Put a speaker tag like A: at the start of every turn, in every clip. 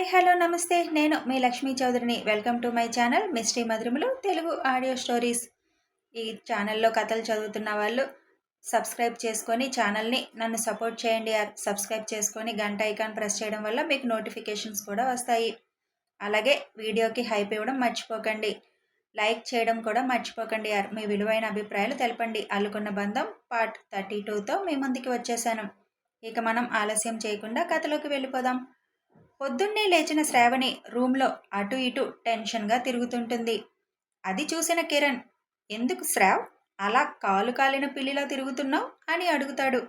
A: Hi hello నమస్తే. నేను మీ Lakshmi చౌదరిని. Welcome to my channel mystery మధురములు Telugu audio stories. ఈ ఛానల్లో కథలు చదువుతున్న వాళ్ళు సబ్స్క్రైబ్ చేసుకొని ఛానల్ని నన్ను సపోర్ట్ చేయండి. సబ్స్క్రైబ్ చేసుకొని గంట ఐకాన్ ప్రెస్ చేయడం వల్ల మీకు నోటిఫికేషన్స్ కూడా వస్తాయి. అలాగే వీడియోకి హైప్ ఇవ్వడం మర్చిపోకండి. లైక్ చేయడం కూడా మర్చిపోకండి. యార్ మీ విలువైన అభిప్రాయాలు తెలపండి. అల్లుకున్న బంధం పార్ట్ థర్టీ టూతో మీ ముందుకి వచ్చేసాను. ఇక మనం ఆలస్యం చేయకుండా కథలోకి వెళ్ళిపోదాం. పొద్దున్నే లేచిన శ్రావణి రూమ్లో అటు ఇటు టెన్షన్గా తిరుగుతుంటుంది. అది చూసిన కిరణ్ ఎందుకు శ్రావ్? అలా కాలు కాలిన పిల్లిలా తిరుగుతున్నావు? అని అడుగుతాడు.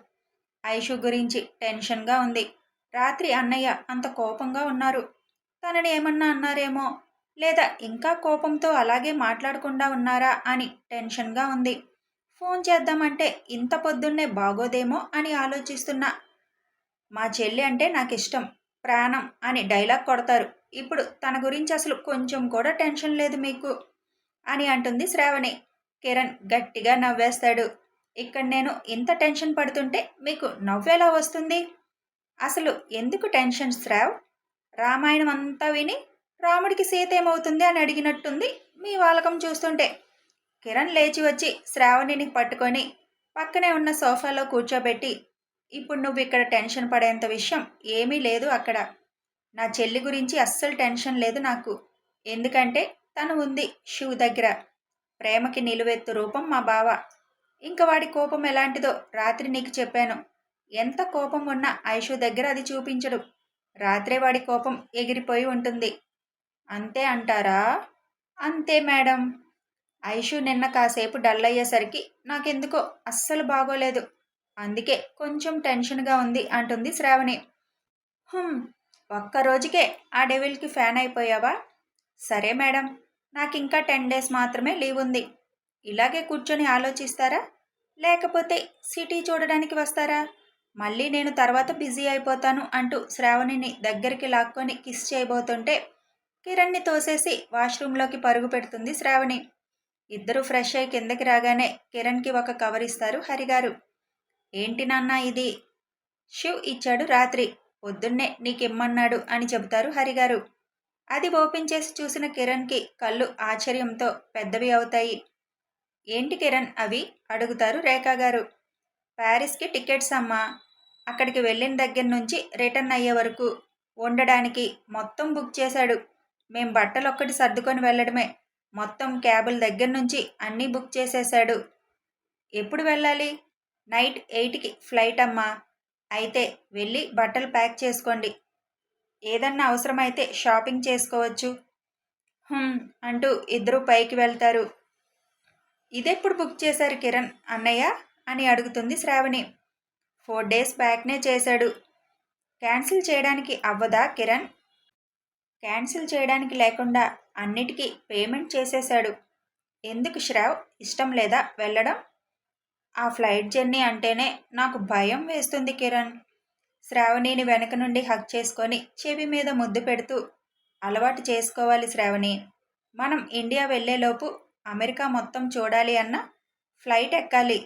A: ఐషు గురించి టెన్షన్గా ఉంది. రాత్రి అన్నయ్య అంత కోపంగా ఉన్నారు. తనని ఏమన్నా అన్నారేమో లేదా ఇంకా కోపంతో అలాగే మాట్లాడకుండా ఉన్నారా? అని టెన్షన్గా ఉంది. ఫోన్ చేద్దామంటే ఇంత పొద్దున్నే బాగోదేమో అని ఆలోచిస్తున్నా. మా చెల్లి అంటే నాకు ఇష్టం ప్రాణం అని డైలాగ్ కొడతారు. ఇప్పుడు తన గురించి అసలు కొంచెం కూడా టెన్షన్ లేదు మీకు? అని అంటుంది శ్రావణి. కిరణ్ గట్టిగా నవ్వేస్తాడు. ఇక్కడ నేను ఇంత టెన్షన్ పడుతుంటే మీకు నవ్వేలా వస్తుంది? అసలు ఎందుకు టెన్షన్ శ్రావ్? రామాయణం అంతా విని రాముడికి సీత ఏమవుతుంది అని అడిగినట్టుంది మీ వాలకం చూస్తుంటే. కిరణ్ లేచి వచ్చి శ్రావణిని పట్టుకొని పక్కనే ఉన్న సోఫాలో కూర్చోబెట్టి ఇప్పుడు నువ్వు ఇక్కడ టెన్షన్ పడేంత విషయం ఏమీ లేదు అక్కడ. నా చెల్లి గురించి అస్సలు టెన్షన్ లేదు నాకు. ఎందుకంటే తను ఉంది షూ దగ్గర. ప్రేమకి నిలువెత్తు రూపం మా బావ. ఇంక వాడి కోపం ఎలాంటిదో రాత్రి నీకు చెప్పాను. ఎంత కోపం ఉన్నా ఐషు దగ్గర అది చూపించడు. రాత్రే వాడి కోపం ఎగిరిపోయి ఉంటుంది. అంతే అంటారా? అంతే మేడం. ఐషు నిన్న కాసేపు డల్ అయ్యేసరికి నాకెందుకో అస్సలు బాగోలేదు. అందుకే కొంచెం టెన్షన్గా ఉంది అంటుంది శ్రావణి. హుమ్ ఒక్క రోజుకే ఆ డెవిల్కి ఫ్యాన్ అయిపోయావా? సరే మేడం నాకు ఇంకా టెన్ డేస్ మాత్రమే లీవ్ ఉంది ఇలాగే కూర్చొని ఆలోచిస్తారా? లేకపోతే సిటీ చూడడానికి వస్తారా? మళ్ళీ నేను తర్వాత బిజీ అయిపోతాను అంటూ శ్రావణిని దగ్గరికి లాక్కొని కిస్ చేయబోతుంటే కిరణ్ని తోసేసి వాష్రూంలోకి పరుగు పెడుతుంది శ్రావణి. ఇద్దరు ఫ్రెష్ అయి కిందకి రాగానే కిరణ్కి ఒక కవర్ ఇస్తారు హరిగారు. ఏంటి నాన్న ఇది? శివ్ ఇచ్చాడు రాత్రి. పొద్దున్నే నీకిమ్మన్నాడు అని చెబుతారు హరిగారు. అది ఓపెన్ చేసి చూసిన కిరణ్కి కళ్ళు ఆశ్చర్యంతో పెద్దవి అవుతాయి. ఏంటి కిరణ్ అవి? అడుగుతారు రేఖా గారు ప్యారిస్కి టికెట్స్ అమ్మా. అక్కడికి వెళ్ళిన దగ్గర నుంచి రిటర్న్ అయ్యే వరకు ఉండడానికి మొత్తం బుక్ చేశాడు. మేం బట్టలు ఒక్కటి సర్దుకొని వెళ్ళడమే. మొత్తం క్యాబుల దగ్గర నుంచి అన్నీ బుక్ చేసేశాడు. ఎప్పుడు వెళ్ళాలి? నైట్ ఎయిట్కి ఫ్లైట్ అమ్మా. అయితే వెళ్ళి బట్టలు ప్యాక్ చేసుకోండి. ఏదన్నా అవసరమైతే షాపింగ్ చేసుకోవచ్చు. అంటూ ఇద్దరు పైకి వెళ్తారు. ఇదెప్పుడు బుక్ చేశారు కిరణ్? అన్నయ్య? అని అడుగుతుంది శ్రావణి. ఫోర్ డేస్ బ్యాక్నే చేశాడు. క్యాన్సిల్ చేయడానికి అవ్వదా కిరణ్? క్యాన్సిల్ చేయడానికి లేకుండా అన్నిటికీ పేమెంట్ చేసేశాడు. ఎందుకు శ్రావ్? ఇష్టం లేదా వెళ్ళడం? ఆ ఫ్లైట్ జర్నీ అంటేనే నాకు భయం వేస్తుంది కిరణ్. శ్రావణిని వెనక నుండి హక్ చేసుకొని చెవి మీద ముద్దు పెడుతూ అలవాటు చేసుకోవాలి శ్రావణి. మనం ఇండియా వెళ్ళేలోపు అమెరికా మొత్తం చూడాలి అన్న ఫ్లైట్ ఎక్కాలి.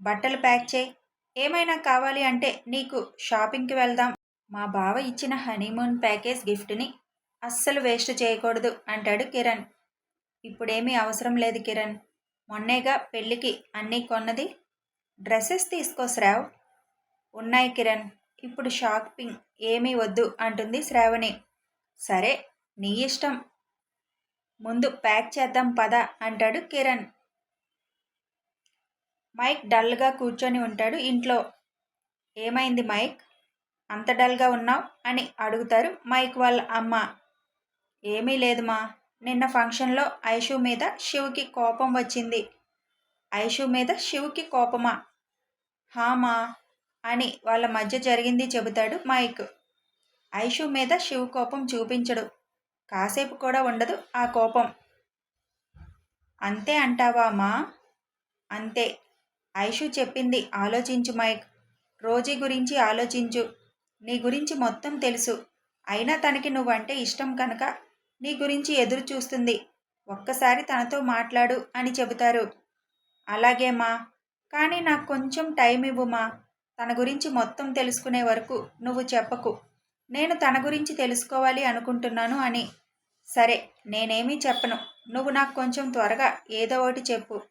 A: బట్టలు ప్యాక్ చేయి. ఏమైనా కావాలి అంటే నీకు షాపింగ్కి వెళ్దాం. మా బావ ఇచ్చిన హనీమూన్ ప్యాకేజ్ గిఫ్ట్ని అస్సలు వేస్ట్ చేయకూడదు అంటాడు కిరణ్. ఇప్పుడేమీ అవసరం లేదు కిరణ్. మొన్నేగా పెళ్ళికి అన్నీ కొన్నది డ్రెస్సెస్ తీసుకో శ్రావ్ ఉన్నాయి కిరణ్. ఇప్పుడు షాపింగ్ ఏమీ వద్దు అంటుంది శ్రావణి. సరే నీ ఇష్టం. ముందు ప్యాక్ చేద్దాం పద అంటాడు కిరణ్. మైక్ డల్గా కూర్చొని ఉంటాడు ఇంట్లో. ఏమైంది మైక్? అంత డల్గా ఉన్నావు అని అడుగుతారు మైక్ వాళ్ళ అమ్మ. ఏమీ లేదు మా. నిన్న ఫంక్షన్లో ఐషు మీద శివుకి కోపం వచ్చింది. ఐషు మీద శివుకి కోపమా? హామా అని వాళ్ళ మధ్య జరిగింది చెబుతాడు మైక్. ఐషు మీద శివ కోపం చూపించడు. కాసేపు కూడా ఉండదు ఆ కోపం. అంతే అంటావా మా? అంతే. ఐషు చెప్పింది. ఆలోచించు మైక్. రోజీ గురించి ఆలోచించు. నీ గురించి మొత్తం తెలుసు. అయినా తనకి నువ్వంటే ఇష్టం కనుక నీ గురించి ఎదురు చూస్తుంది ఒక్కసారి తనతో మాట్లాడు అని చెబుతారు. అలాగే మా. కానీ నాకు కొంచెం టైం ఇవ్వుమా తన గురించి మొత్తం తెలుసుకునే వరకు నువ్వు చెప్పకు. నేను తన గురించి తెలుసుకోవాలి అనుకుంటున్నాను అని. సరే నేనేమీ చెప్పను. నువ్వు నాకు కొంచెం త్వరగా ఏదో ఒకటి చెప్పు.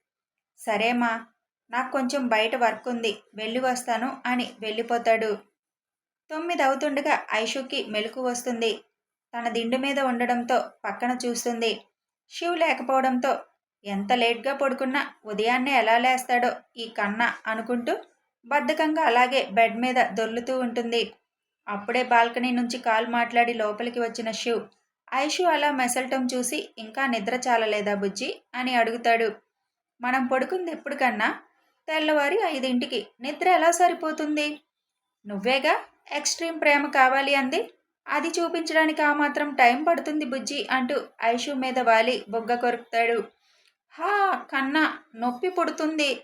A: సరేమా నాకు కొంచెం బయట వర్క్ ఉంది. వెళ్ళి వస్తాను అని వెళ్ళిపోతాడు. తొమ్మిది అవుతుండగా ఐషుకి మెలకు వస్తుంది. తన దిండు మీద ఉండడంతో పక్కన చూస్తుంది. శివ్ లేకపోవడంతో ఎంత లేట్గా పడుకున్నా ఉదయాన్నే ఎలా లేస్తాడో ఈ కన్న అనుకుంటూ బద్ధకంగా అలాగే బెడ్ మీద దొల్లుతూ ఉంటుంది. అప్పుడే బాల్కనీ నుంచి కాల్ మాట్లాడి లోపలికి వచ్చిన శివ్ ఐషు అలా మెసలటం చూసి ఇంకా నిద్ర చాలలేదా బుజ్జి అని అడుగుతాడు. మనం పడుకుంది ఎప్పుడు కన్నా? తెల్లవారి ఐదింటికి. నిద్ర ఎలా సరిపోతుంది? నువ్వేగా? ఎక్స్ట్రీమ్ ప్రేమ కావాలి అంది. అది చూపించడానికి ఆ మాత్రం టైం పడుతుంది బుజ్జి అంటూ ఐషు మీద వాలి బొగ్గ కొరుకుతాడు. హా కన్నా నొప్పి పుడుతుంది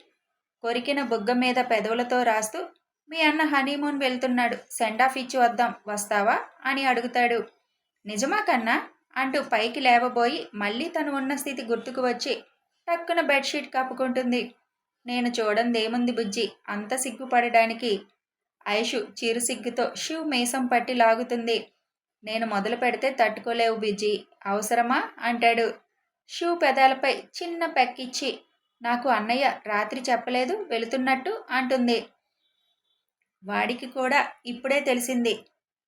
A: కొరికిన బుగ్గ మీద పెదవులతో రాస్తూ. మీ అన్న హనీమూన్ వెళ్తున్నాడు. సెండ్ ఆఫ్ ఇచ్చి వద్దాం వస్తావా? అని అడుగుతాడు. నిజమా కన్నా? అంటూ పైకి లేవబోయి మళ్ళీ తను ఉన్న స్థితి గుర్తుకు వచ్చి టక్కున బెడ్షీట్ కప్పుకుంటుంది. నేను చూడందేముంది బుజ్జి అంత సిగ్గుపడడానికి. ఐషు చిరు సిగ్గుతో షూ మేసం పట్టి లాగుతుంది. నేను మొదలు పెడితే తట్టుకోలేవు బిజ్జి అవసరమా? అంటాడు. షూ పెదాలపై చిన్న పెక్కిచ్చి నాకు అన్నయ్య రాత్రి చెప్పలేదు వెళుతున్నట్టు అంటుంది. వాడికి కూడా ఇప్పుడే తెలిసింది.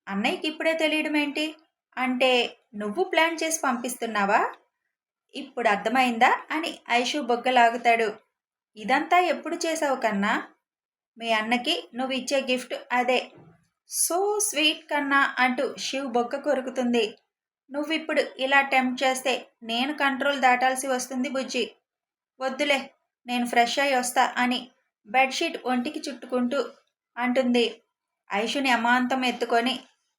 A: అన్నయ్యకి ఇప్పుడే తెలియడం ఏంటి? అంటే నువ్వు ప్లాన్ చేసి పంపిస్తున్నావా? ఇప్పుడు అర్థమైందా? అని ఐషు బొగ్గలాగుతాడు. ఇదంతా ఎప్పుడు చేసావు కన్నా? మీ అన్నకి నువ్వు ఇచ్చే గిఫ్ట్ అదే. సో స్వీట్ కన్నా అంటూ శివ్ బొక్క కొరుకుతుంది. నువ్విప్పుడు ఇలా టెంప్ట్ చేస్తే నేను కంట్రోల్ దాటాల్సి వస్తుంది బుజ్జి. వద్దులే నేను ఫ్రెష్ అయి వస్తా అని బెడ్షీట్ ఒంటికి చుట్టుకుంటూ అంటుంది. ఐషుని అమాంతం ఎత్తుకొని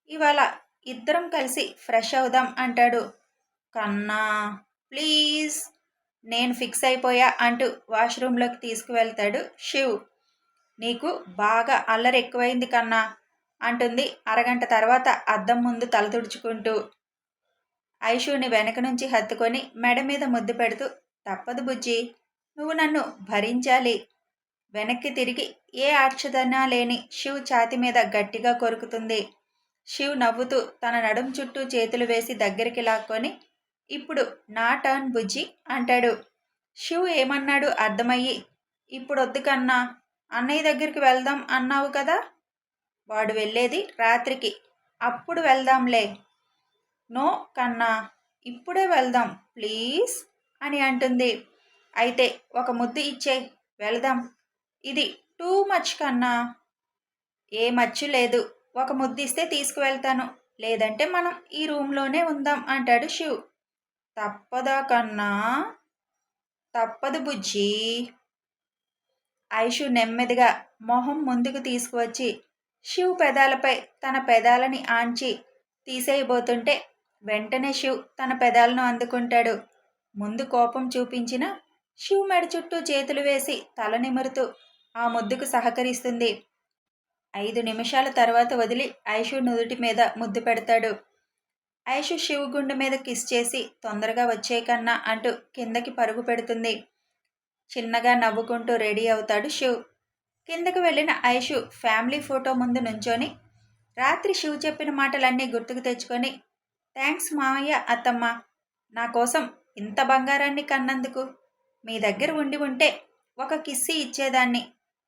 A: ఇవాళ ఇద్దరం కలిసి ఫ్రెష్ అవుదాం అంటాడు. కన్నా ప్లీజ్. నేను ఫిక్స్ అయిపోయా అంటూ వాష్రూమ్లోకి తీసుకువెళ్తాడు శివ్. నీకు బాగా అల్లరి ఎక్కువైంది కన్నా అంటుంది అరగంట తర్వాత అద్దం ముందు తల తుడుచుకుంటూ ఐషుని వెనక నుంచి హత్తుకొని మెడ మీద ముద్దు పెడుతూ తప్పదు బుజ్జి నువ్వు నన్ను భరించాలి. వెనక్కి తిరిగి ఏ ఆక్షదనా లేని శివ్ ఛాతి మీద గట్టిగా కొరుకుతుంది. శివ్ నవ్వుతూ తన నడుం చుట్టూ చేతులు వేసి దగ్గరికి లాక్కొని ఇప్పుడు నా టర్న్ బుజ్జి అంటాడు. శివ్ ఏమన్నాడు అర్థమయ్యి ఇప్పుడు వద్దు కన్నా అన్నయ్య దగ్గరికి వెళ్దాం అన్నావు కదా? వాడు వెళ్ళేది రాత్రికి. అప్పుడు వెళ్దాంలే. నో కన్నా. ఇప్పుడే వెళ్దాం ప్లీజ్ అని అంటుంది. అయితే ఒక ముద్దు ఇచ్చే వెళ్దాం. ఇది టూ మచ్ కన్నా. ఏ మచ్చు లేదు. ఒక ముద్దు ఇస్తే తీసుకువెళ్తాను. లేదంటే మనం ఈ రూమ్లోనే ఉందాం అంటాడు శివ్ తప్పదా కన్నా? తప్పదు బుజ్జి. ఐషు నెమ్మదిగా మొహం ముందుకు తీసుకువచ్చి శివ్ పెదాలపై తన పెదాలని ఆంచి తీసేయబోతుంటే వెంటనే శివ్ తన పెదాలను అందుకుంటాడు. ముందు కోపం చూపించిన శివ్ మెడ చుట్టూ చేతులు వేసి తల నిమురుతూ ఆ ముద్దుకు సహకరిస్తుంది. ఐదు నిమిషాల తర్వాత వదిలి ఐషు నుదుటి మీద ముద్దు పెడతాడు. ఐషు శివ్ గుండె మీద కిస్ చేసి తొందరగా వచ్చే కన్నా అంటూ కిందకి పరుగు పెడుతుంది. చిన్నగా నవ్వుకుంటూ రెడీ అవుతాడు శివ్. కిందకు వెళ్ళిన ఐషు ఫ్యామిలీ ఫోటో ముందు నుంచొని రాత్రి శివ్ చెప్పిన మాటలన్నీ గుర్తుకు తెచ్చుకొని థ్యాంక్స్ మామయ్య అత్తమ్మ. నా కోసం ఇంత బంగారాన్ని కన్నందుకు? మీ దగ్గర ఉండి ఉంటే ఒక కిస్సి ఇచ్చేదాన్ని.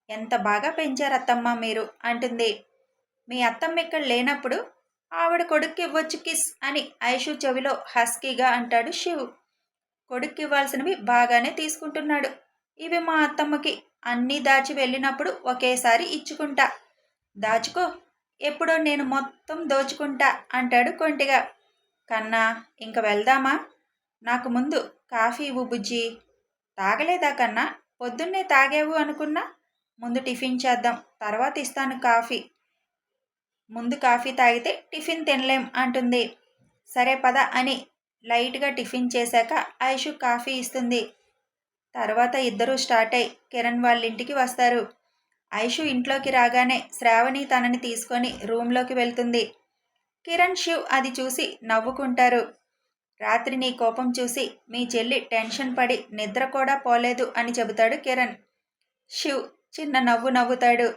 A: ఎంత బాగా పెంచారు అత్తమ్మ మీరు అంటుంది. మీ అత్తమ్మ ఇక్కడ లేనప్పుడు ఆవిడ కొడుక్కి ఇవ్వచ్చు కిస్ అని ఐషు చెవిలో హస్కీగా అంటాడు శివ్. కొడుక్కి ఇవ్వాల్సినవి బాగానే తీసుకుంటున్నాడు. ఇవి మా అత్తమ్మకి అన్నీ దాచి వెళ్ళినప్పుడు ఒకేసారి ఇచ్చుకుంటా. దాచుకో ఎప్పుడో నేను మొత్తం దోచుకుంటా అంటాడు కొంటిగా. కన్నా ఇంక వెళ్దామా? నాకు ముందు కాఫీ ఇవ్వు బుజ్జి. తాగలేదా కన్నా? పొద్దున్నే తాగేవు అనుకున్నా? ముందు టిఫిన్ చేద్దాం తర్వాత ఇస్తాను కాఫీ. ముందు కాఫీ తాగితే టిఫిన్ తినలేం అంటుంది. సరే పద అని లైట్గా టిఫిన్ చేశాక ఐషు కాఫీ ఇస్తుంది. తర్వాత ఇద్దరూ స్టార్ట్ అయి కిరణ్ వాళ్ళ ఇంటికి వస్తారు. ఐషు ఇంట్లోకి రాగానే శ్రావణి తనని తీసుకొని రూమ్లోకి వెళ్తుంది. కిరణ్ శివ్ అది చూసి నవ్వుకుంటారు. రాత్రి నీ కోపం చూసి మీ చెల్లి టెన్షన్ పడి నిద్ర కూడా పోలేదు అని చెబుతాడు కిరణ్. శివ్ చిన్న నవ్వు నవ్వుతాడు.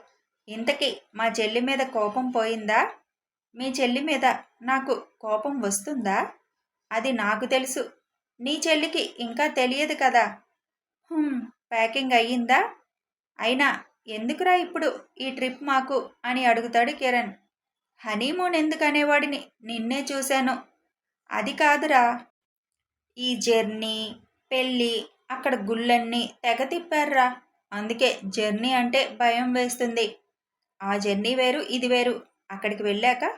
A: ఇంతకీ మా చెల్లి మీద కోపం పోయిందా? మీ చెల్లి మీద నాకు కోపం వస్తుందా? అది నాకు తెలుసు. నీ చెల్లికి ఇంకా తెలియదు కదా. ప్యాకింగ్ అయ్యిందా? అయినా ఎందుకురా ఇప్పుడు ఈ ట్రిప్ మాకు? అని అడుగుతాడు కిరణ్. హనీమూన్ ఎందుకనేవాడిని నిన్నే చూశాను. అది కాదురా. ఈ జర్నీ పెళ్ళి అక్కడ గుళ్ళన్నీ తెగ తిప్పారురా. అందుకే జర్నీ అంటే భయం వేస్తుంది. ఆ జర్నీ వేరు ఇది వేరు. అక్కడికి వెళ్ళాక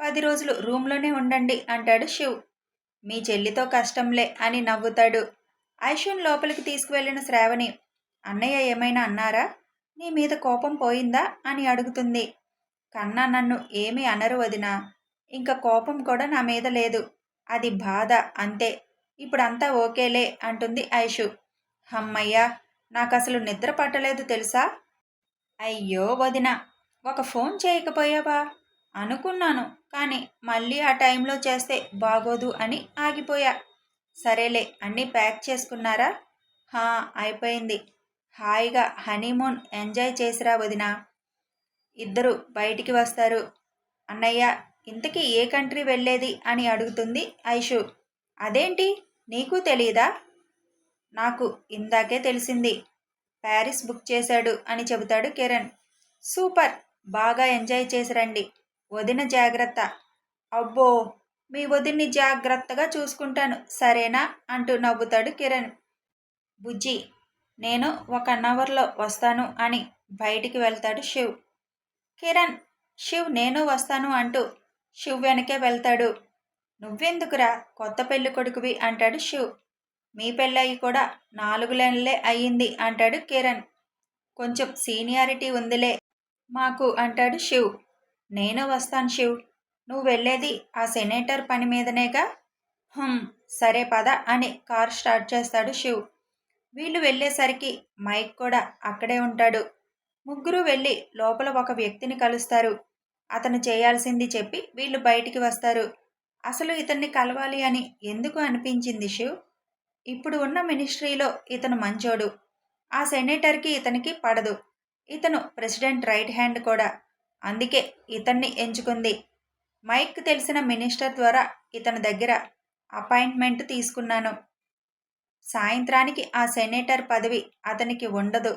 A: పది రోజులు రూమ్లోనే ఉండండి అంటాడు శివ్. మీ చెల్లితో కష్టంలే అని నవ్వుతాడు. ఐషున్ లోపలికి తీసుకువెళ్ళిన శ్రావణి అన్నయ్య ఏమైనా అన్నారా? నీ మీద కోపం పోయిందా? అని అడుగుతుంది. కన్నా నన్ను ఏమీ అనరు వదినా. ఇంకా కోపం కూడా నా మీద లేదు. అది బాధ అంతే. ఇప్పుడంతా ఓకేలే అంటుంది ఐషు. హమ్మయ్యా నాకు అసలు నిద్ర పట్టలేదు తెలుసా? అయ్యో వదిన ఒక ఫోన్ చేయకపోయావా? అనుకున్నాను కానీ మళ్ళీ ఆ టైంలో చేస్తే బాగోదు అని ఆగిపోయా. సరేలే అన్నీ ప్యాక్ చేసుకున్నారా? హా అయిపోయింది. హాయిగా హనీమూన్ ఎంజాయ్ చేసిరా వదినా. ఇద్దరు బయటికి వస్తారు. అన్నయ్య ఇంతకీ ఏ కంట్రీ వెళ్ళేది? అని అడుగుతుంది ఐషు. అదేంటి? నీకు తెలియదా నాకు ఇందాకే తెలిసింది. ప్యారిస్ బుక్ చేశాడు అని చెబుతాడు కిరణ్. సూపర్! బాగా ఎంజాయ్ చేసి రండి. వదిన జాగ్రత్త. అబ్బో! మీ వదిన్ని జాగ్రత్తగా చూసుకుంటాను సరేనా? అంటూ నవ్వుతాడు కిరణ్. బుజ్జి నేను ఒక వన్ అవర్లో వస్తాను అని బయటికి వెళ్తాడు శివ్. కిరణ్ శివ్ నేను వస్తాను అంటూ శివ్ వెనకే వెళ్తాడు. నువ్వెందుకురా? కొత్త పెళ్ళి కొడుకువి అంటాడు శివ్. మీ పెళ్ళయి కూడా నాలుగు లైన్లే అయ్యింది అంటాడు కిరణ్. కొంచెం సీనియారిటీ ఉందిలే మాకు అంటాడు శివ్. నేను వస్తాను శివ్. నువ్వు వెళ్ళేది ఆ సెనేటర్ పని మీదనేగా? హుమ్ సరే పద అని కార్ స్టార్ట్ చేస్తాడు శివ్. వీళ్ళు వెళ్ళేసరికి మైక్ కూడా అక్కడే ఉంటాడు. ముగ్గురు వెళ్ళి లోపల ఒక వ్యక్తిని కలుస్తారు. అతను చేయాల్సింది చెప్పి వీళ్ళు బయటికి వస్తారు. అసలు ఇతన్ని కలవాలి అని ఎందుకు అనిపించింది శివ్? ఇప్పుడు ఉన్న మినిస్ట్రీలో ఇతను మంచోడు. ఆ సెనేటర్కి ఇతనికి పడదు. ఇతను ప్రెసిడెంట్ రైట్ హ్యాండ్ కూడా. అందుకే ఇతన్ని ఎంచుకుంది. మైక్ తెలిసిన మినిస్టర్ ద్వారా ఇతని దగ్గర అపాయింట్మెంట్ తీసుకున్నాను. సాయంత్రానికి ఆ సెనేటర్ పదవి అతనికి ఉండదు.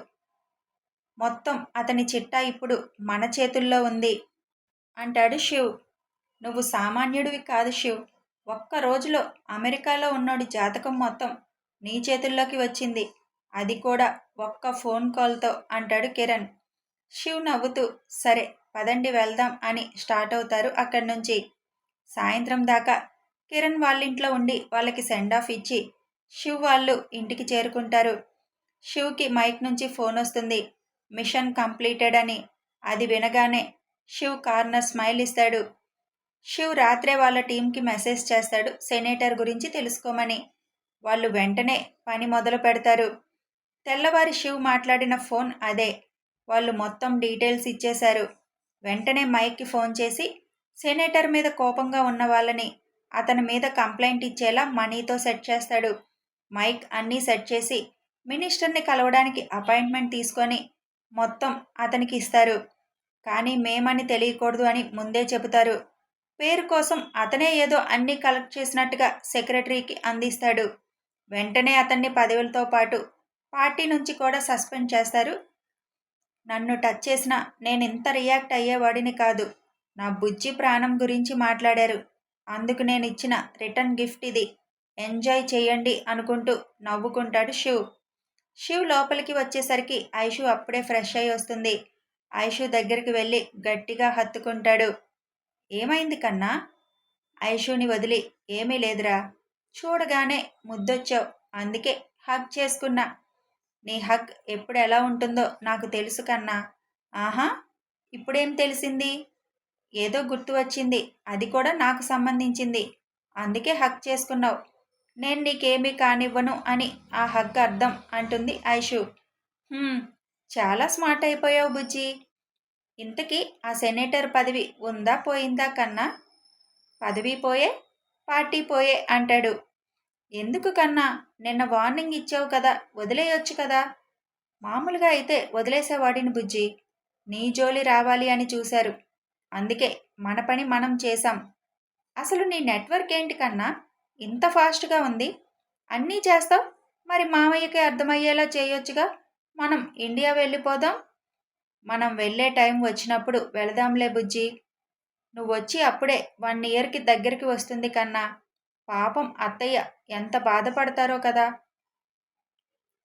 A: మొత్తం అతని చిట్టా ఇప్పుడు మన చేతుల్లో ఉంది అంటాడు శివ్. నువ్వు సామాన్యుడివి కాదు శివ్. ఒక్క రోజులో అమెరికాలో ఉన్నోడి జాతకం మొత్తం నీ చేతుల్లోకి వచ్చింది. అది కూడా ఒక్క ఫోన్ కాల్తో అంటాడు కిరణ్. శివ్ నవ్వుతూ సరే పదండి వెళ్దాం అని స్టార్ట్ అవుతారు అక్కడి నుంచి. సాయంత్రం దాకా కిరణ్ వాళ్ళ ఇంట్లో ఉండి వాళ్ళకి సెండ్ ఆఫ్ ఇచ్చి శివ్ వాళ్ళు ఇంటికి చేరుకుంటారు. శివ్కి మైక్ నుంచి ఫోన్ వస్తుంది. మిషన్ కంప్లీటెడ్ అని. అది వినగానే శివ్ కార్నర్ స్మైల్ ఇస్తాడు. శివ్ రాత్రే వాళ్ళ టీంకి మెసేజ్ చేస్తాడు సెనేటర్ గురించి తెలుసుకోమని. వాళ్ళు వెంటనే పని మొదలు పెడతారు. తెల్లవారి శివ్ మాట్లాడిన ఫోన్ అదే. వాళ్ళు మొత్తం డీటెయిల్స్ ఇచ్చేశారు. వెంటనే మైక్కి ఫోన్ చేసి సెనేటర్ మీద కోపంగా ఉన్న వాళ్ళని అతని మీద కంప్లైంట్ ఇచ్చేలా మనీతో సెట్ చేస్తాడు. మైక్ అన్నీ సెట్ చేసి మినిస్టర్ని కలవడానికి అపాయింట్మెంట్ తీసుకొని మొత్తం అతనికి ఇస్తారు. కానీ మేమని తెలియకూడదు అని ముందే చెబుతారు. పేరు కోసం అతనే ఏదో అన్నీ కలెక్ట్ చేసినట్టుగా సెక్రటరీకి అందిస్తాడు. వెంటనే అతన్ని పదవులతో పాటు పార్టీ నుంచి కూడా సస్పెండ్ చేస్తారు. నన్ను టచ్ చేసినా నేను ఇంత రియాక్ట్ అయ్యేవాడిని కాదు. నా బుజ్జి ప్రాణం గురించి మాట్లాడారు. అందుకు నేను ఇచ్చిన రిటర్న్ గిఫ్ట్ ఇది. ఎంజాయ్ చేయండి అనుకుంటూ నవ్వుకుంటాడు శివ్. శివ్ లోపలికి వచ్చేసరికి ఐషు అప్పుడే ఫ్రెష్ అయి వస్తుంది. ఐషు దగ్గరికి వెళ్ళి గట్టిగా హత్తుకుంటాడు. ఏమైంది కన్నా? ఐషుని వదిలి ఏమీ లేదురా. చూడగానే ముద్దొచ్చావు. అందుకే హక్ చేసుకున్నా. నీ హక్ ఎప్పుడు ఎలా ఉంటుందో నాకు తెలుసు కన్నా. ఆహా! ఇప్పుడేం తెలిసింది? ఏదో గుర్తు వచ్చింది. అది కూడా నాకు సంబంధించింది. అందుకే హక్ చేసుకున్నావు. నేను నీకేమీ కానివ్వను అని ఆ హగ్ అర్థం అంటుంది ఐషు. చాలా స్మార్ట్ అయిపోయావు బుజ్జి. ఇంతకీ ఆ సెనేటర్ పదవి ఉందా పోయిందా కన్నా? పదవి పోయే పార్టీ పోయే అంటాడు. ఎందుకు కన్నా? నిన్న వార్నింగ్ ఇచ్చావు కదా వదిలేయొచ్చు కదా. మామూలుగా అయితే వదిలేసేవాడిని బుజ్జి. నీ జోలి రావాలి అని చూశారు. అందుకే మన పని మనం చేశాం. అసలు నీ నెట్వర్క్ ఏంటి కన్నా? ఇంత ఫాస్ట్గా ఉంది? అన్నీ చేస్తాం. మరి మామయ్యకి అర్థమయ్యేలా చేయొచ్చుగా? మనం ఇండియా వెళ్ళిపోదాం. మనం వెళ్ళే టైం వచ్చినప్పుడు వెళదాంలే బుజ్జి. నువ్వు వచ్చి అప్పుడే వన్ ఇయర్కి దగ్గరికి వస్తుంది కన్నా పాపం అత్తయ్య ఎంత బాధపడతారో కదా?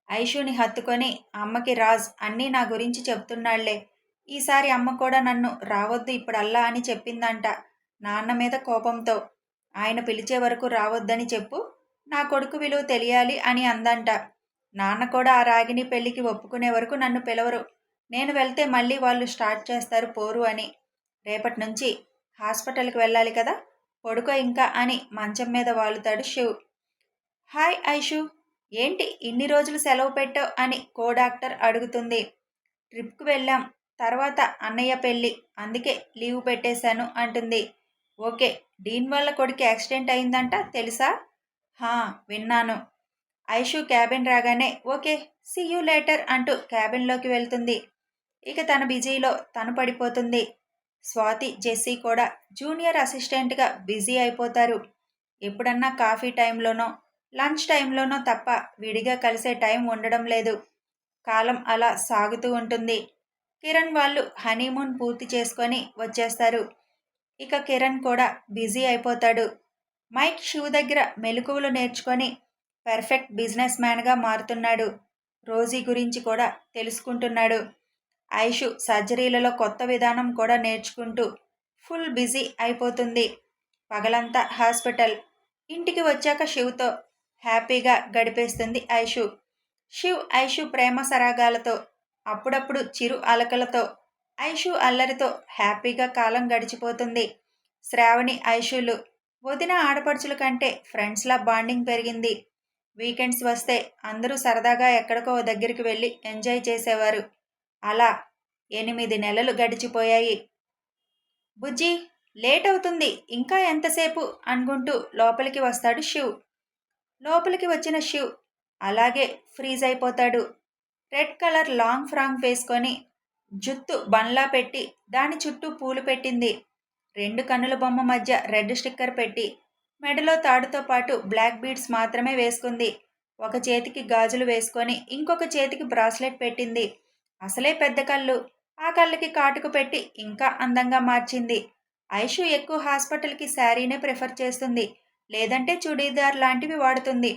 A: ఐషుని హత్తుకొని అమ్మకి రాజ్ అన్నీ నా గురించి చెప్తున్నాళ్ళే. ఈసారి అమ్మ కూడా నన్ను రావద్దు ఇప్పుడల్లా అని చెప్పిందంట నాన్న మీద కోపంతో. ఆయన పిలిచే వరకు రావద్దని చెప్పు. నా కొడుకు విలువ తెలియాలి అని అందంట. నాన్న కూడా ఆ రాగిని పెళ్ళికి ఒప్పుకునే వరకు నన్ను పిలవరు. నేను వెళ్తే మళ్ళీ వాళ్ళు స్టార్ట్ చేస్తారు పోరు అని. రేపటి నుంచి హాస్పిటల్కి వెళ్ళాలి కదా? పొడుకో ఇంకా అని మంచం మీద వాలుతాడు శివ్. హాయ్ ఐషు. ఏంటి ఇన్ని రోజులు సెలవు పెట్టావు అని కో డాక్టర్ అడుగుతుంది. ట్రిప్కి వెళ్ళాం. తర్వాత అన్నయ్య పెళ్ళి. అందుకే లీవ్ పెట్టేశాను అంటుంది. ఓకే డీన్ వల్ల కొడుకు యాక్సిడెంట్ అయిందంట తెలుసా? హా విన్నాను. ఐషు క్యాబిన్ రాగానే ఓకే సీ యూ లేటర్ అంటూ క్యాబిన్లోకి వెళ్తుంది. ఇక తన బిజీలో తను పడిపోతుంది. స్వాతి జెస్సీ కూడా జూనియర్ అసిస్టెంట్గా బిజీ అయిపోతారు. ఎప్పుడన్నా కాఫీ టైంలోనో లంచ్ టైంలోనో తప్ప విడిగా కలిసే టైం ఉండడం లేదు. కాలం అలా సాగుతూ ఉంటుంది. కిరణ్ వాళ్ళు హనీమూన్ పూర్తి చేసుకొని వచ్చేస్తారు. ఇక కిరణ్ కూడా బిజీ అయిపోతాడు. మైక్ శివ్ దగ్గర మెలకువలు నేర్చుకొని పర్ఫెక్ట్ బిజినెస్ మ్యాన్గా మారుతున్నాడు. రోజీ గురించి కూడా తెలుసుకుంటున్నాడు. ఐషు సర్జరీలలో కొత్త విధానం కూడా నేర్చుకుంటూ ఫుల్ బిజీ అయిపోతుంది. పగలంతా హాస్పిటల్. ఇంటికి వచ్చాక శివ్తో హ్యాపీగా గడిపేస్తుంది ఐషు. శివ్ ఐషు ప్రేమ సరాగాలతో అప్పుడప్పుడు చిరు అలకలతో ఐషు అల్లరితో హ్యాపీగా కాలం గడిచిపోతుంది. శ్రావణి ఐషులు వదిన ఆడపడుచుల కంటే ఫ్రెండ్స్లా బాండింగ్ పెరిగింది. వీకెండ్స్ వస్తే అందరూ సరదాగా ఎక్కడికో దగ్గరికి వెళ్ళి ఎంజాయ్ చేసేవారు. అలా ఎనిమిది నెలలు గడిచిపోయాయి. బుజ్జి లేట్ అవుతుంది ఇంకా ఎంతసేపు? అనుకుంటూ లోపలికి వస్తాడు శివ్. లోపలికి వచ్చిన శివ్ అలాగే ఫ్రీజ్ అయిపోతాడు. రెడ్ కలర్ లాంగ్ ఫ్రాంగ్ వేసుకొని జుత్తు బండ్లా పెట్టి దాని చుట్టూ పూలు పెట్టింది. రెండు కన్నుల బొమ్మ మధ్య రెడ్ స్టిక్కర్ పెట్టి మెడలో తాడుతో పాటు బ్లాక్ బీడ్స్ మాత్రమే వేసుకుంది. ఒక చేతికి గాజులు వేసుకొని ఇంకొక చేతికి బ్రాస్లెట్ పెట్టింది. అసలే పెద్ద కళ్ళు. ఆ కళ్ళకి కాటుకు పెట్టి ఇంకా అందంగా మార్చింది. ఐషు ఎక్కువ హాస్పిటల్కి శారీనే ప్రిఫర్ చేస్తుంది. లేదంటే చుడీదార్ లాంటివి వాడుతుంది.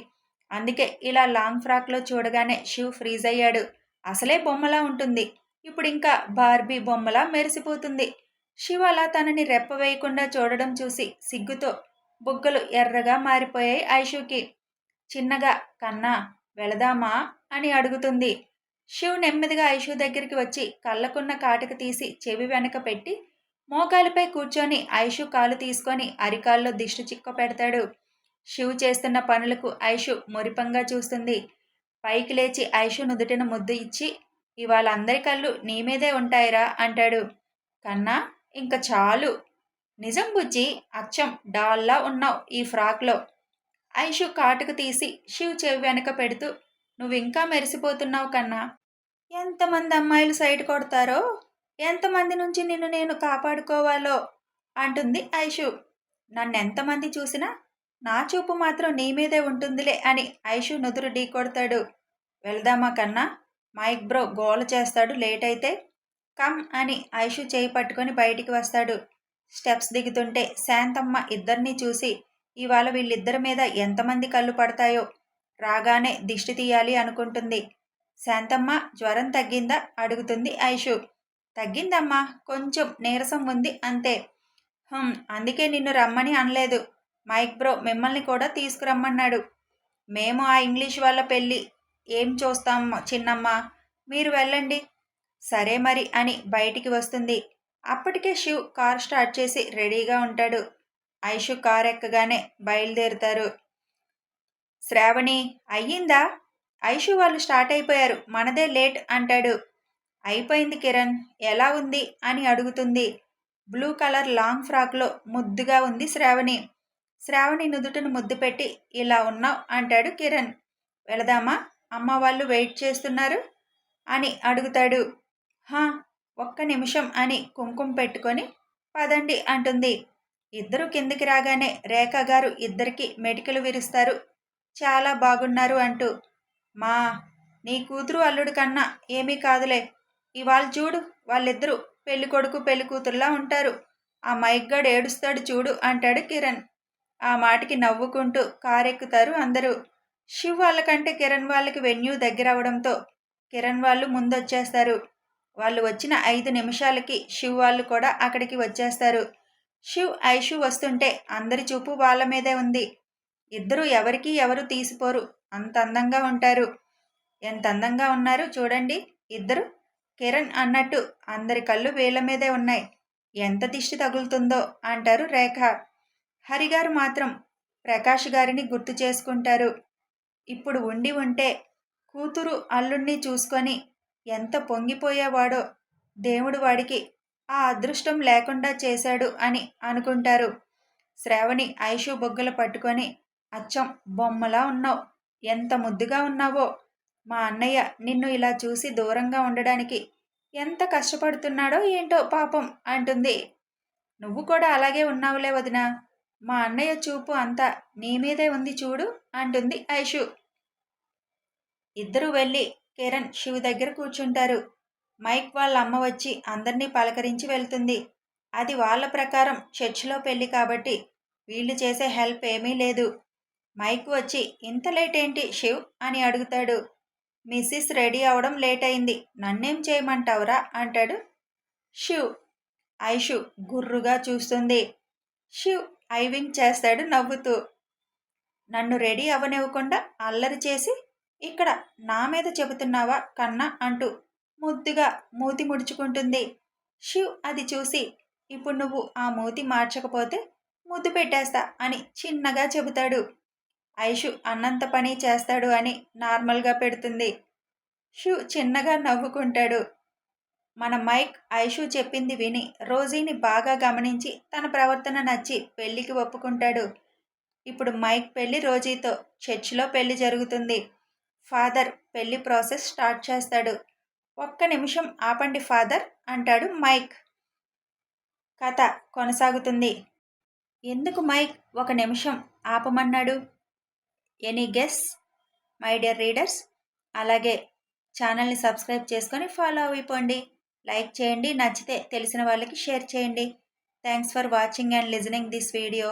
A: అందుకే ఇలా లాంగ్ ఫ్రాక్లో చూడగానే షూ ఫ్రీజ్ అయ్యాడు. అసలే బొమ్మలా ఉంటుంది. ఇప్పుడు ఇంకా బార్బీ బొమ్మలా మెరిసిపోతుంది. శివ అలా తనని రెప్ప వేయకుండా చూడడం చూసి సిగ్గుతో బుగ్గలు ఎర్రగా మారిపోయాయి ఐషుకి. చిన్నగా కన్నా వెళదామా? అని అడుగుతుంది. శివ్ నెమ్మదిగా ఐషు దగ్గరికి వచ్చి కళ్ళకున్న కాటిక తీసి చెవి వెనక పెట్టి మోకాలిపై కూర్చొని ఐషు కాలు తీసుకొని అరికాల్లో దిష్టి చిక్క పెడతాడు. శివ్ చేస్తున్న పనులకు ఐషు మురిపంగా చూస్తుంది. పైకి లేచి ఐషు నుదుటిన ముద్దు ఇచ్చి ఇవాళ అందరి కళ్ళు నీ మీదే ఉంటాయిరా అంటాడు. కన్నా ఇంక చాలు. నిజం బుజ్జి అచ్చం డాల్లా ఉన్నావు ఈ ఫ్రాక్లో. ఐషు కాటుకు తీసి శివ్ చెవి వెనక పెడుతూ నువ్వు ఇంకా మెరిసిపోతున్నావు కన్నా. ఎంతమంది అమ్మాయిలు సైడ్ కొడతారో? ఎంతమంది నుంచి నిన్ను నేను కాపాడుకోవాలో? అంటుంది ఐషు. నన్ను ఎంతమంది చూసినా నా చూపు మాత్రం నీ మీదే ఉంటుందిలే అని ఐషు నుదురు ఢీ కొడతాడు. వెళ్దామా కన్నా? మైక్ బ్రో గోల చేస్తాడు లేట్ అయితే. కమ్ అని ఐషు చేయి పట్టుకొని బయటికి వస్తాడు. స్టెప్స్ దిగుతుంటే శాంతమ్మ ఇద్దరిని చూసి ఇవాళ వీళ్ళిద్దరి మీద ఎంతమంది కళ్ళు పడతాయో రాగానే దిష్టి తీయాలి అనుకుంటుంది. శాంతమ్మ జ్వరం తగ్గిందా? అడుగుతుంది ఐషు. తగ్గిందమ్మా కొంచెం నీరసం ఉంది అంతే. అందుకే నిన్ను రమ్మని అనలేదు. మైక్ బ్రో మిమ్మల్ని కూడా తీసుకురమ్మన్నాడు. మేము ఆ ఇంగ్లీష్ వాళ్ళ పెళ్ళి ఏం చూస్తాం చిన్నమ్మ? మీరు వెళ్ళండి. సరే మరి అని బయటికి వస్తుంది. అప్పటికే శివ్ కార్ స్టార్ట్ చేసి రెడీగా ఉంటాడు. ఐషు కార్ ఎక్కగానే బయలుదేరుతారు. శ్రావణి అయ్యిందా? ఐషు వాళ్ళు స్టార్ట్ అయిపోయారు. మనదే లేట్ అంటాడు. అయిపోయింది కిరణ్. ఎలా ఉంది? అని అడుగుతుంది. బ్లూ కలర్ లాంగ్ ఫ్రాక్లో ముద్దుగా ఉంది శ్రావణి. శ్రావణి నుదుటను ముద్దు పెట్టి ఇలా ఉన్నావు అంటాడు కిరణ్. వెళదామా? అమ్మ వాళ్ళు వెయిట్ చేస్తున్నారు అని అడుగుతాడు. హా ఒక్క నిమిషం అని కుంకుమ పెట్టుకొని పదండి అంటుంది. ఇద్దరు కిందికి రాగానే రేఖ గారు ఇద్దరికి మెటికలు విరుస్తారు. చాలా బాగున్నారు అంటూ. మా నీ కూతురు అల్లుడు కన్నా ఏమీ కాదులే. ఇవాళ చూడు వాళ్ళిద్దరూ పెళ్ళి కొడుకు పెళ్ళి కూతురులా ఉంటారు. ఆ మైక్గాడు ఏడుస్తాడు చూడు అంటాడు కిరణ్. ఆ మాటకి నవ్వుకుంటూ కారెక్కుతారు అందరూ. శివ్ వాళ్ళకంటే కిరణ్ వాళ్ళకి వెన్యూ దగ్గర అవడంతో కిరణ్ వాళ్ళు ముందొచ్చేస్తారు. వాళ్ళు వచ్చిన ఐదు నిమిషాలకి శివ్ వాళ్ళు కూడా అక్కడికి వచ్చేస్తారు. శివ్ ఐషు వస్తుంటే అందరి చూపు వాళ్ళ మీదే ఉంది. ఇద్దరు ఎవరికి ఎవరు తీసిపోరు. అంత అందంగా ఉంటారు. ఎంత అందంగా ఉన్నారు చూడండి. ఇద్దరు కిరణ్ అన్నట్టు అందరి కళ్ళు వీళ్ళ మీదే ఉన్నాయి. ఎంత దిష్టి తగులుతుందో అంటారు రేఖ. హరిగారు మాత్రం ప్రకాష్ గారిని గుర్తు చేసుకుంటారు. ఇప్పుడు ఉండి ఉంటే కూతురు అల్లుణ్ణి చూసుకొని ఎంత పొంగిపోయేవాడో దేవుడు వాడికి ఆ అదృష్టం లేకుండా చేశాడు అని అనుకుంటారు. శ్రావణి ఐషు బొగ్గలు పట్టుకొని అచ్చం బొమ్మలా ఉన్నావు. ఎంత ముద్దుగా ఉన్నావో. మా అన్నయ్య నిన్ను ఇలా చూసి దూరంగా ఉండడానికి ఎంత కష్టపడుతున్నాడో ఏంటో పాపం అంటుంది. నువ్వు కూడా అలాగే ఉన్నావులే వదినా. మా అన్నయ్య చూపు అంతా నీ మీదే ఉంది చూడు అంటుంది ఐషు. ఇద్దరు వెళ్ళి కిరణ్ శివ దగ్గర కూర్చుంటారు. మైక్ వాళ్ళ అమ్మ వచ్చి అందరినీ పలకరించి వెళ్తుంది. అది వాళ్ళ ప్రకారం చర్చిలో పెళ్ళి కాబట్టి వీళ్ళు చేసే హెల్ప్ ఏమీ లేదు. మైక్ వచ్చి ఇంత లేట్ ఏంటి శివ్? అని అడుగుతాడు. మిస్సిస్ రెడీ అవడం లేట్ అయింది. నన్నేం చేయమంటావురా? అంటాడు శివ్. ఐషు గుర్రుగా చూస్తుంది. శివ్ ఐవింగ్ చేస్తాడు నవ్వుతూ. నన్ను రెడీ అవ్వనివ్వకుండా అల్లరి చేసి ఇక్కడ నా మీద చెబుతున్నావా కన్నా? అంటూ ముద్దుగా మూతి ముడుచుకుంటుంది. శివ్ అది చూసి ఇప్పుడు నువ్వు ఆ మూతి మార్చకపోతే ముద్దు పెట్టేస్తా అని చిన్నగా చెబుతాడు. ఐషు అన్నంత పని చేస్తాడు అని నార్మల్గా పెడుతుంది. షు చిన్నగా నవ్వుకుంటాడు. మన మైక్ ఐషు చెప్పింది విని రోజీని బాగా గమనించి తన ప్రవర్తన నచ్చి పెళ్ళికి ఒప్పుకుంటాడు. ఇప్పుడు మైక్ పెళ్ళి రోజీతో చర్చిలో పెళ్ళి జరుగుతుంది. ఫాదర్ పెళ్ళి ప్రాసెస్ స్టార్ట్ చేస్తాడు. ఒక్క నిమిషం ఆపండి ఫాదర్ అంటాడు మైక్. కథ కొనసాగుతుంది. ఎందుకు మైక్ ఒక నిమిషం ఆపమన్నాడు? Any guess? My dear readers అలాగే ఛానల్ని సబ్స్క్రైబ్ చేసుకొని ఫాలో అయిపోండి. లైక్ చేయండి నచ్చితే తెలిసిన వాళ్ళకి షేర్ చేయండి. Thanks for watching and listening this video